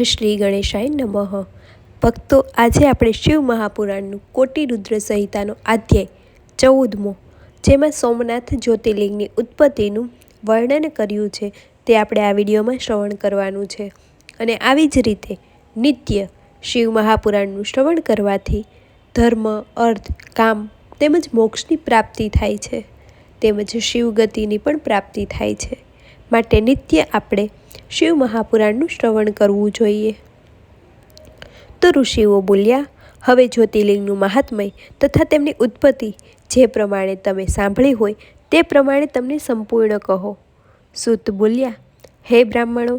શ્રી ગણેશાય નમઃ. ભક્તો, આજે આપણે શિવ મહાપુરાણનું કોટી રુદ્ર સંહિતાનો અધ્યાય ચૌદમો, જેમાં સોમનાથ જ્યોતિર્લિંગની ઉત્પત્તિનું વર્ણન કર્યું છે, તે આપણે આ વિડીયોમાં શ્રવણ કરવાનું છે. અને આવી જ રીતે નિત્ય શિવ મહાપુરાણનું શ્રવણ કરવાથી ધર્મ, અર્થ, કામ તેમજ મોક્ષની પ્રાપ્તિ થાય છે. તેમજ શિવગતિની પણ પ્રાપ્તિ થાય છે. માટે નિત્ય આપણે શિવ મહાપુરાણનું શ્રવણ કરવું જોઈએ. તો ઋષિઓ બોલ્યા, હવે જ્યોતિર્લિંગનું મહાત્મય તથા તેમની ઉત્પત્તિ જે પ્રમાણે તમે સાંભળી હોય તે પ્રમાણે તમને સંપૂર્ણ કહો. સુત બોલ્યા, હે બ્રાહ્મણો,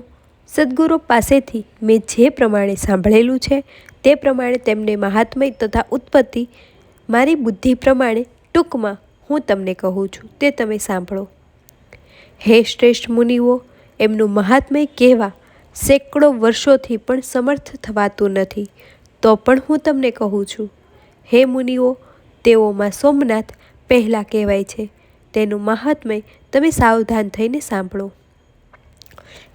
સદગુરુ પાસેથી મેં જે પ્રમાણે સાંભળેલું છે તે પ્રમાણે તેમને મહાત્મય તથા ઉત્પત્તિ મારી બુદ્ધિ પ્રમાણે ટૂંકમાં હું તમને કહું છું, તે તમે સાંભળો. હે શ્રેષ્ઠ મુનિઓ એમનું મહાત્મય કહેવા સેંકડો વર્ષોથી પણ સમર્થ થવાતું નથી. તો પણ હું તમને કહું છું, હે મુનિઓ તેઓમાં સોમનાથ પહેલાં કહેવાય છે. તેનું મહાત્મય તમે સાવધાન થઈને સાંભળો.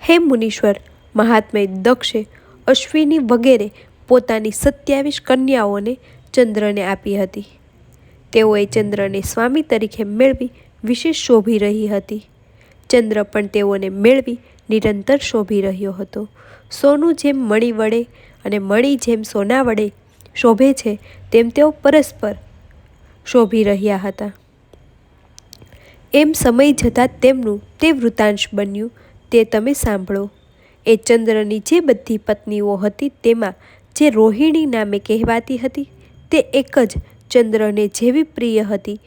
હે મુનીશ્વર, મહાત્મય દક્ષે અશ્વિની વગેરે પોતાની સત્યાવીસ કન્યાઓને ચંદ્રને આપી હતી. તેઓએ ચંદ્રને સ્વામી તરીકે મેળવી વિશેષ શોભી રહી હતી. ચંદ્ર પણ તેઓને મેળવી નિરંતર શોભી રહ્યો હતો. સોનું જેમ મણી વડે અને મણી જેમ સોના વડે શોભે છે, તેમ તેઓ પરસ્પર શોભી રહ્યા હતા. એમ સમય જતાં તેમનું તે વૃતાંશ બન્યું, તે તમે સાંભળો. એ ચંદ્રની જે બધી પત્નીઓ હતી તેમાં જે રોહિણી નામે કહેવાતી હતી, તે એક જ ચંદ્રને જેવી પ્રિય હતી,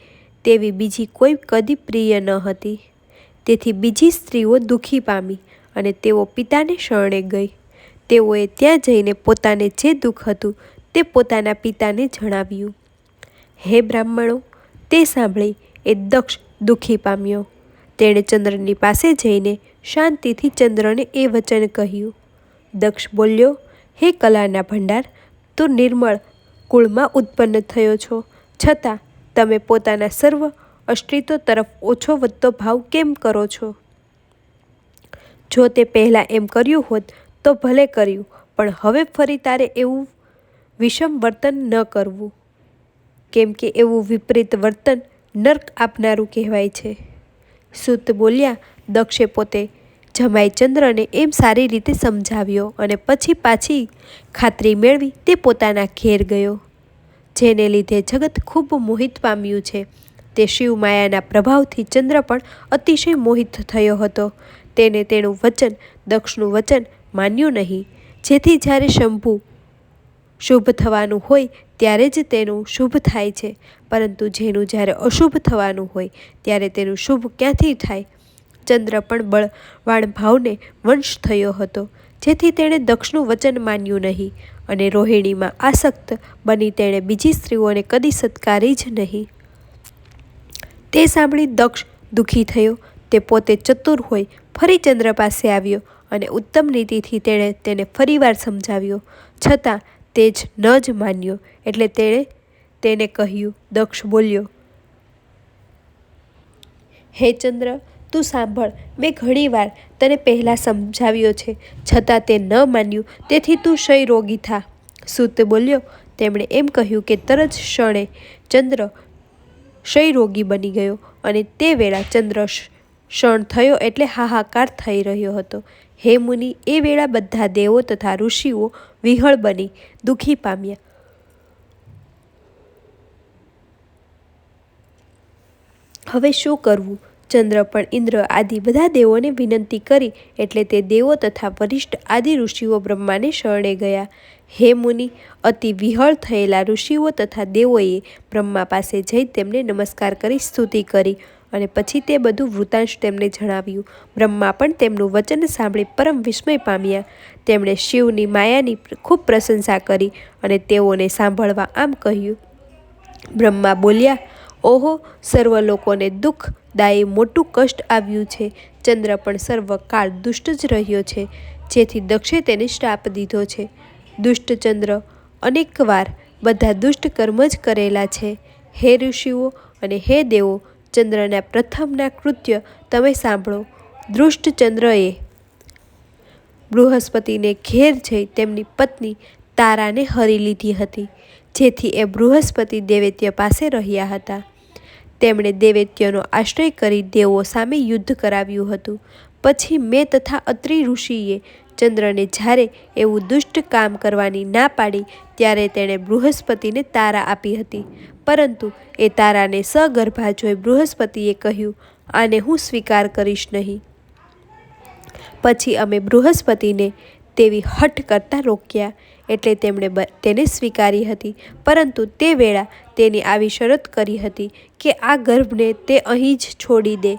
તેવી બીજી કોઈ કદી પ્રિય ન હતી. તેથી બીજી સ્ત્રીઓ દુઃખી પામી અને તેઓ પિતાને શરણે ગઈ. તેઓએ ત્યાં જઈને પોતાને જે દુઃખ હતું તે પોતાના પિતાને જણાવ્યું. હે બ્રાહ્મણો, તે સાંભળી એ દક્ષ દુઃખી પામ્યો. તેણે ચંદ્રની પાસે જઈને શાંતિથી ચંદ્રને એ વચન કહ્યું. દક્ષ બોલ્યો, હે કલાના ભંડાર, તું નિર્મળ કુળમાં ઉત્પન્ન થયો છો. છતાં તમે પોતાના સર્વ અસ્તિત્વ તરફ ઓછો વધતો ભાવ કેમ કરો છો? જો તે પહેલાં એમ કર્યું હોત, તો ભલે કર્યું, પણ હવે ફરી તારે એવું વિષમ વર્તન ન કરવું. કેમ કે એવું વિપરીત વર્તન નર્ક આપનારું કહેવાય છે. સુત બોલ્યા, દક્ષે પોતે જમાઈ ચંદ્રને એમ સારી રીતે સમજાવ્યો અને પછી પાછી ખાતરી મેળવી તે પોતાના ઘેર ગયો, જેને લીધે જગત ખૂબ મોહિત પામ્યું છે. તે શિવ માયાના પ્રભાવથી ચંદ્ર પણ અતિશય મોહિત થયો હતો. તેને તેનું વચન, દક્ષનું વચન માન્યું નહીં. જેથી જ્યારે શંભુ શુભ થવાનું હોય, ત્યારે જ તેનું શુભ થાય છે. પરંતુ જેનું જ્યારે અશુભ થવાનું હોય, ત્યારે તેનું શુભ ક્યાંથી થાય? ચંદ્ર પણ બળવાણ ભાવને વંશ થયો હતો. જેથી તેણે દક્ષનું વચન માન્યું નહીં અને રોહિણીમાં આસક્ત બની તેણે બીજી સ્ત્રીઓને કદી સત્કારી જ નહીં. તે સાંભળી દક્ષ દુઃખી થયો. તે પોતે ચતુર હોય, ફરી ચંદ્ર પાસે આવ્યો અને ઉત્તમ નીતિથી તેણે તેને ફરીવાર સમજાવ્યો. છતાં તે જ ન જ માન્યો. એટલે તેણે તેને કહ્યું, દક્ષ બોલ્યો, હે ચંદ્ર, તું સાંભળ, મેં ઘણીવાર તને પહેલાં સમજાવ્યો છે. છતાં તે ન માન્યું. તેથી તું ક્ષય રોગી થા. સુત બોલ્યો. તેમણે એમ કહ્યું કે તરત ક્ષણે ચંદ્ર ક્ષયરોગી બની ગયો અને તે વેળા ચંદ્ર ક્ષણ થયો એટલે હાહાકાર થઈ રહ્યો હતો. હે મુનિ, એ વેળા બધા દેવો તથા ઋષિઓ વિહળ બની, દુઃખી પામ્યા. હવે શું કરવું? ચંદ્ર પણ ઇન્દ્ર આદિ બધા દેવોને વિનંતી કરી એટલે તે દેવો તથા વરિષ્ઠ આદિ ઋષિઓ બ્રહ્માને શરણે ગયા. હે મુનિ, અતિ વિહળ થયેલા ઋષિઓ તથા દેવોએ બ્રહ્મા પાસે જઈ તેમને નમસ્કાર કરી, સ્તુતિ કરી અને પછી તે બધું વૃતાંશ તેમને જણાવ્યું. બ્રહ્મા પણ તેમનું વચન સાંભળી પરમ વિસ્મય પામ્યા. તેમણે શિવની માયાની ખૂબ પ્રશંસા કરી અને તેઓને સાંભળવા આમ કહ્યું. બ્રહ્મા બોલ્યા, ઓહો, સર્વ લોકોને દુઃખદાયી મોટું કષ્ટ આવ્યું છે. ચંદ્ર પણ સર્વકાળ દુષ્ટ જ રહ્યો છે, જેથી દક્ષે તેને શ્રાપ દીધો છે. દુષ્ટ ચંદ્ર અનેકવાર બધા દુષ્ટ કર્મ જ કરેલા છે. હે ઋષિઓ અને હે દેવો, ચંદ્રના પ્રથમના કૃત્ય તમે સાંભળો. દૃષ્ટચંદ્રએ બૃહસ્પતિને ઘેર જઈ તેમની પત્ની તારાને હરી લીધી હતી, જેથી એ બૃહસ્પતિ દેવૈત્ય પાસે રહ્યા હતા. તેમણે દૈવેત્યનો આશ્રય કરી દેવો સામે યુદ્ધ કરાવ્યું હતું. પછી મેં તથા અત્રિ ઋષિએ ચંદ્રને જ્યારે એવું દુષ્ટ કામ કરવાની ના પાડી, ત્યારે તેણે બૃહસ્પતિને તારા આપી હતી. પરંતુ એ તારાને સગર્ભા જોઈ બૃહસ્પતિએ કહ્યું, આને હું સ્વીકાર કરીશ નહીં. પછી અમે બૃહસ્પતિને તેવી હઠ કરતા રોક્યા, એટલે તેમણે તેને સ્વીકારી હતી. પરંતુ તે વેળા તેની આવી શરત કરી હતી કે આ ગર્ભને તે અહીં જ છોડી દે,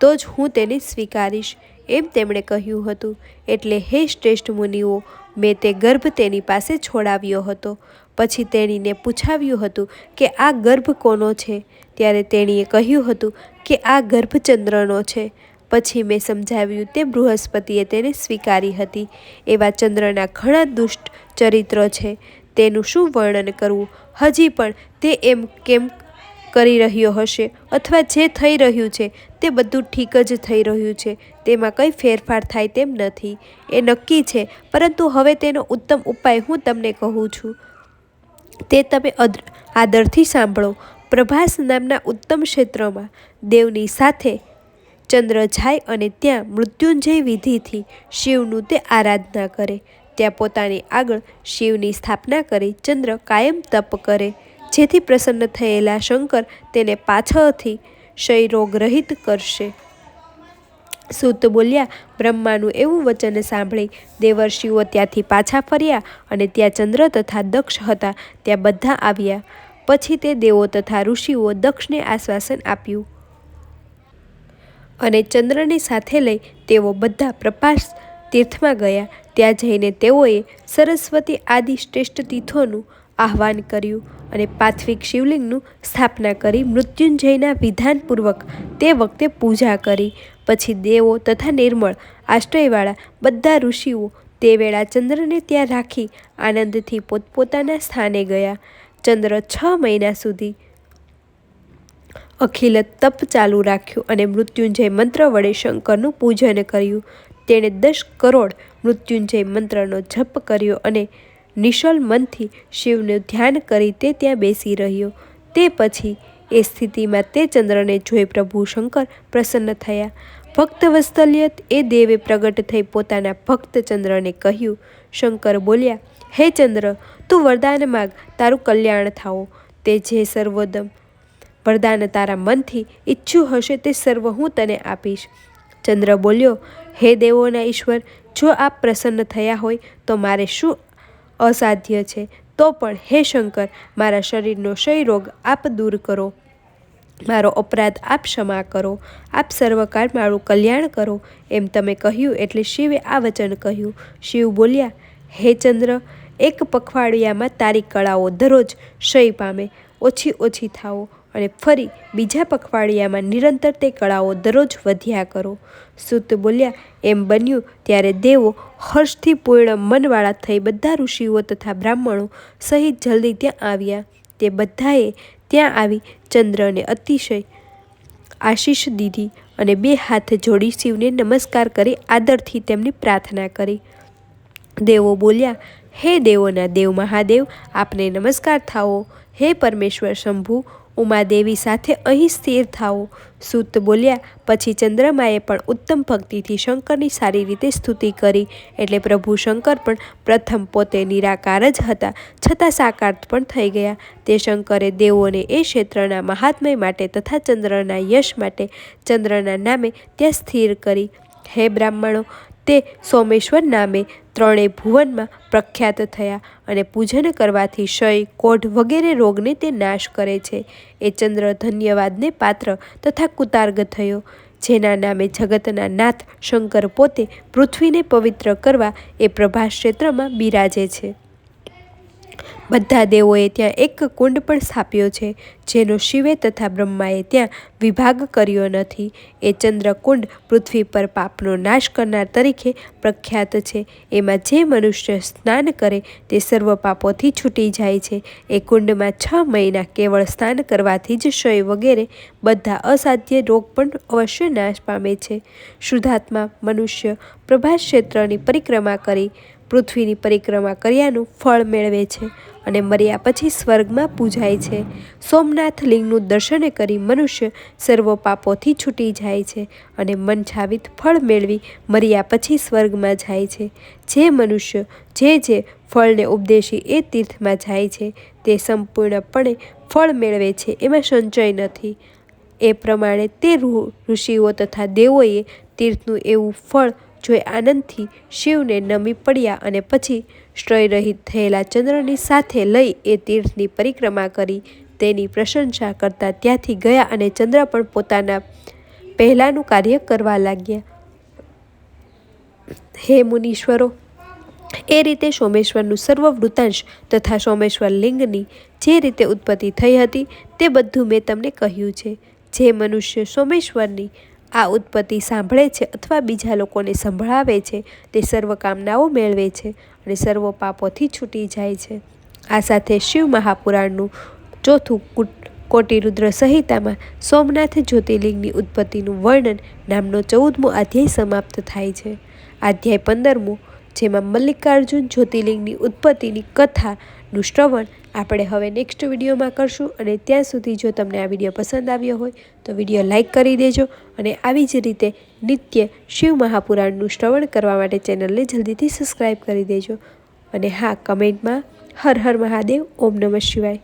તો જ હું તેને સ્વીકારીશ. એમ તેમણે કહ્યું હતું. એટલે હે શ્રેષ્ઠ મુનિઓ, મેં તે ગર્ભ તેની પાસે છોડાવ્યો હતો. પછી તેણીને પૂછાવ્યું હતું કે આ ગર્ભ કોનો છે? ત્યારે તેણીએ કહ્યું હતું કે આ ગર્ભ ચંદ્રનો છે. પછી મેં સમજાવ્યું તે બૃહસ્પતિએ તેને સ્વીકારી હતી. એવા ચંદ્રના ઘણા દુષ્ટ ચરિત્રો છે. તેનું શું વર્ણન કરવું? હજી પણ તે એમ કેમ કરી રહ્યો હશે અથવા જે થઈ રહ્યું છે તે બધું ઠીક જ થઈ રહ્યું છે. તેમાં કંઈ ફેરફાર થાય તેમ નથી. એ નક્કી છે. પરંતુ હવે તેનો ઉત્તમ ઉપાય હું તમને કહું છું. તે તમે આદરથી સાંભળો. પ્રભાસ નામના ઉત્તમ ક્ષેત્રમાં દેવની સાથે ચંદ્ર જાય અને ત્યાં મૃત્યુંજય વિધિથી શિવનું તે આરાધના કરે. ત્યાં પોતાની આગળ શિવની સ્થાપના કરી ચંદ્ર કાયમ તપ કરે. જેથી પ્રસન્ન થયેલા શંકર તેને પાછળથી ક્ષયરોગ રહિત કરશે. સૂત બોલ્યા, બ્રહ્માનું એવું વચન સાંભળી, દેવર્ષિઓ ત્યાંથી પાછા ફર્યા અને ત્યાં ચંદ્ર તથા દક્ષ હતા, ત્યાં બધા આવ્યા. પછી તે દેવો તથા ઋષિઓ દક્ષને આશ્વાસન આપ્યું. અને ચંદ્રને સાથે લઈ તેઓ બધા પ્રપાસ તીર્થમાં ગયા. ત્યાં જઈને તેઓએ સરસ્વતી આદિ શ્રેષ્ઠ તીર્થોનું આહ્વાન કર્યું અને પાથવિક શિવલિંગનું સ્થાપના કરી મૃત્યુંજયના વિધાનપૂર્વક તે વખતે પૂજા કરી. પછી દેવો તથા નિર્મળ, આશ્રયવાળા બધા ઋષિઓ તે વેળા ચંદ્રને ત્યાં રાખી આનંદથી પોતપોતાના સ્થાને ગયા. ચંદ્ર છ મહિના સુધી અખિલ તપ ચાલુ રાખ્યું અને મૃત્યુંજય મંત્ર વડે શંકરનું પૂજન કર્યું. તેણે દસ કરોડ મૃત્યુંજય મંત્રનો જપ કર્યો અને નિશલ મનથી શિવનું ધ્યાન કરી તે ત્યાં બેસી રહ્યો. તે પછી એ સ્થિતિમાં તે ચંદ્રને જોઈ પ્રભુ શંકર પ્રસન્ન થયા. ભક્ત વત્સલ્ય એ દેવે પ્રગટ થઈ પોતાના ભક્ત ચંદ્રને કહ્યું. શંકર બોલ્યા, હે ચંદ્ર, તું વરદાન માગ તારું કલ્યાણ થાઓ. તે જે સર્વોદમ વરદાન તારા મનથી ઈચ્છું હશે તે સર્વ હું તને આપીશ. ચંદ્ર બોલ્યો, હે દેવોના ઈશ્વર, જો આપ પ્રસન્ન થયા હોય તો મારે શું અસાધ્ય છે. તો પણ હે શંકર, મારા શરીરનો ક્ષય રોગ આપ દૂર કરો. મારો અપરાધ આપ ક્ષમા કરો. આપ સર્વકાળ મારું કલ્યાણ કરો. એમ તમે કહ્યું એટલે શિવે આ વચન કહ્યું. શિવ બોલ્યા, હે ચંદ્ર, એક પખવાડિયામાં તારી કળાઓ દરરોજ ક્ષય પામે. ઓછી ઓછી થાઓ. અને ફરી બીજા પખવાડિયામાં નિરંતર તે કળાઓ દરરોજ વધ્યા કરો. સુત બોલ્યા, એમ બન્યું ત્યારે દેવો હર્ષથી પૂર્ણ મનવાળા થઈ બધા ઋષિઓ તથા બ્રાહ્મણો સહિત જલ્દી ત્યાં આવ્યા. તે બધાએ ત્યાં આવી ચંદ્રને અતિશય આશીષ દીધી અને બે હાથ જોડી શિવને નમસ્કાર કરી આદરથી તેમની પ્રાર્થના કરી. દેવો બોલ્યા, હે દેવોના દેવ મહાદેવ, આપને નમસ્કાર થાઓ. હે પરમેશ્વર શંભુ ઉમાદેવી સાથે અહીં સ્થિર થાઓ. સૂત બોલ્યા, પછી ચંદ્રમાએ પણ ઉત્તમ ભક્તિથી શંકરની સારી રીતે સ્તુતિ કરી. એટલે પ્રભુ શંકર પણ પ્રથમ પોતે નિરાકાર જ હતા, છતાં સાકાર પણ થઈ ગયા. તે શંકરે દેવોને એ ક્ષેત્રના મહાત્મય માટે તથા ચંદ્રના યશ માટે ચંદ્રના નામે ત્યાં સ્થિર કરી. હે બ્રાહ્મણો તે સોમેશ્વર નામે ત્રણેય ભુવનમાં પ્રખ્યાત થયા અને પૂજન કરવાથી ક્ષય, કોઢ વગેરે રોગને તે નાશ કરે છે. એ ચંદ્ર ધન્યવાદને પાત્ર તથા કુતાર્ગ થયો. જેના નામે જગતના નાથ શંકર પોતે પૃથ્વીને પવિત્ર કરવા એ પ્રભાસ ક્ષેત્રમાં બિરાજે છે. બધા દેવોએ ત્યાં એક કુંડ પણ સ્થાપ્યો છે, જેનો શિવે તથા બ્રહ્માએ ત્યાં વિભાગ કર્યો નથી. એ ચંદ્રકુંડ પૃથ્વી પર પાપનો નાશ કરનાર તરીકે પ્રખ્યાત છે. એમાં જે મનુષ્ય સ્નાન કરે તે સર્વ પાપોથી છૂટી જાય છે. એ કુંડમાં છ મહિના કેવળ સ્નાન કરવાથી જ ક્ષય વગેરે બધા અસાધ્ય રોગ પણ અવશ્ય નાશ પામે છે. શુદ્ધાત્મા મનુષ્ય પ્રભાસ ક્ષેત્રની પરિક્રમા કરી પૃથ્વીની પરિક્રમા કર્યાનું ફળ મેળવે છે અને મર્યા પછી સ્વર્ગમાં પૂજાય છે. સોમનાથ લિંગનું દર્શન કરી મનુષ્ય સર્વ પાપોથી છૂટી જાય છે અને મનછાવિત ફળ મેળવી મર્યા પછી સ્વર્ગમાં જાય છે. જે મનુષ્ય જે જે ફળને ઉપદેશી એ તીર્થમાં જાય છે, તે સંપૂર્ણપણે ફળ મેળવે છે, એમાં સંચય નથી. એ પ્રમાણે તે ઋષિઓ તથા દેવોએ તીર્થનું એવું ફળ જોઈ આનંદથી શિવને નમી પડ્યા અને પછી શ્રયરહિત થયેલા ચંદ્રની સાથે લઈ એ તીર્થની પરિક્રમા કરી તેની પ્રશંસા કરતા ત્યાંથી ગયા અને ચંદ્ર પણ પોતાના પહેલાંનું કાર્ય કરવા લાગ્યા. હે મુનીશ્વરો, એ રીતે સોમેશ્વરનું સર્વ વૃતાંશ તથા સોમેશ્વર લિંગની જે રીતે ઉત્પત્તિ થઈ હતી તે બધું મેં તમને કહ્યું છે. જે મનુષ્ય સોમેશ્વરની આ ઉત્પત્તિ સાંભળે છે અથવા બીજા લોકોને સંભળાવે છે, તે સર્વ કામનાઓ મેળવે છે અને સર્વ પાપોથી છૂટી જાય છે. આ સાથે શિવ મહાપુરાણનું ચોથું કોટિરુદ્ર સંહિતામાં સોમનાથ જ્યોતિર્લિંગની ઉત્પત્તિનું વર્ણન નામનો ચૌદમો અધ્યાય સમાપ્ત થાય છે. અધ્યાય પંદરમો, જેમાં મલ્લિકાર્જુન જ્યોતિર્લિંગની ઉત્પત્તિની કથાનું શ્રવણ આપણે હવે નેક્સ્ટ વિડીયોમાં કરશું અને ત્યાં સુધી જો તમને આ વીડિયો પસંદ આવ્યો હોય તો વીડિયો લાઇક કરી દેજો અને આવી જ રીતે નિત્ય શિવ મહાપુરાણનું શ્રવણ કરવા માટે ચેનલને જલ્દીથી સબસ્ક્રાઈબ કરી દેજો. અને હા કમેન્ટમાં હર હર મહાદેવ, ઓમ નમઃ શિવાય.